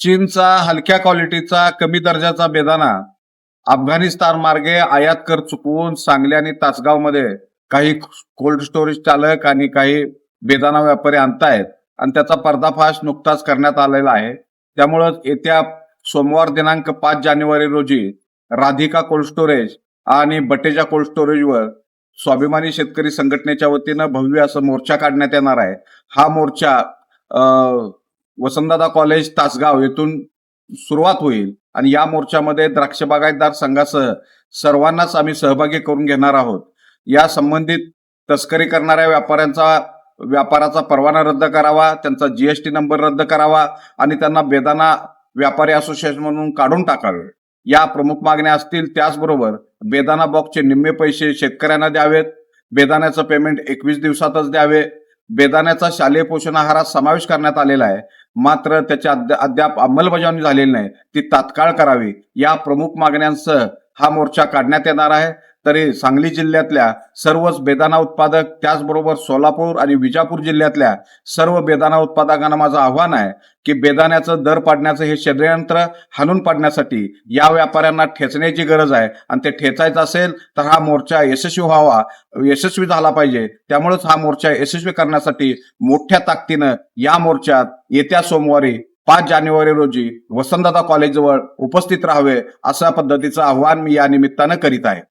चीनचा हलक्या क्वालिटीचा कमी दर्जाचा बेदाना अफगाणिस्तान मार्गे आयात कर चुकवून सांगली आणि तासगावमध्ये काही कोल्ड स्टोरेज चालक आणि काही बेदाना व्यापारी आणतायत आणि त्याचा पर्दाफाश नुकताच करण्यात आलेला आहे. त्यामुळं येत्या सोमवार दिनांक पाच जानेवारी रोजी राधिका कोल्ड स्टोरेज आणि बटेजा कोल्ड स्टोरेजवर स्वाभिमानी शेतकरी संघटनेच्या वतीनं भव्य असं मोर्चा काढण्यात येणार आहे. हा मोर्चा वसंतदादा कॉलेज तासगाव येथून सुरुवात होईल. आणि या मोर्चामध्ये द्राक्ष बागायतदार संघासह सर्वांनाच आम्ही सहभागी करून घेणार आहोत. या संबंधित तस्करी करणाऱ्या व्यापाऱ्यांचा व्यापाराचा परवाना रद्द करावा त्यांचा जीएसटी नंबर रद्द करावा आणि त्यांना बेदाना व्यापारी असोसिएशन म्हणून काढून टाकावे. या प्रमुख मागण्या असतील त्याचबरोबर बेदाना बॉक्सचे निम्मे पैसे शेतकऱ्यांना द्यावेत. बेदाण्याचं पेमेंट एकवीस दिवसातच द्यावे. बेदाण्याचा शालेय पोषण आहारात समावेश करण्यात आलेला आहे. मात्र त्याच्या अद्याप अंमलबजावणी झालेली नाही. ती तात्काळ करावी. या प्रमुख मागण्यांसह हा मोर्चा काढण्यात येणार आहे. तरी सांगली जिल्ह्यातल्या सर्वच बेदाना उत्पादक त्याचबरोबर सोलापूर आणि विजापूर जिल्ह्यातल्या सर्व बेदाना उत्पादकांना माझं आव्हान आहे की बेदाण्याचं दर पाडण्याचं हे षडयंत्र हाणून पाडण्यासाठी या व्यापाऱ्यांना ठेचण्याची गरज आहे. आणि ते ठेचायचं असेल तर हा मोर्चा यशस्वी व्हावा यशस्वी झाला पाहिजे. त्यामुळेच हा मोर्चा यशस्वी करण्यासाठी मोठ्या ताकदीनं या मोर्चात येत्या सोमवारी पाच जानेवारी रोजी वसंतदादा कॉलेजजवळ उपस्थित राहावे अशा पद्धतीचं आव्हान मी या निमित्तानं करीत आहे.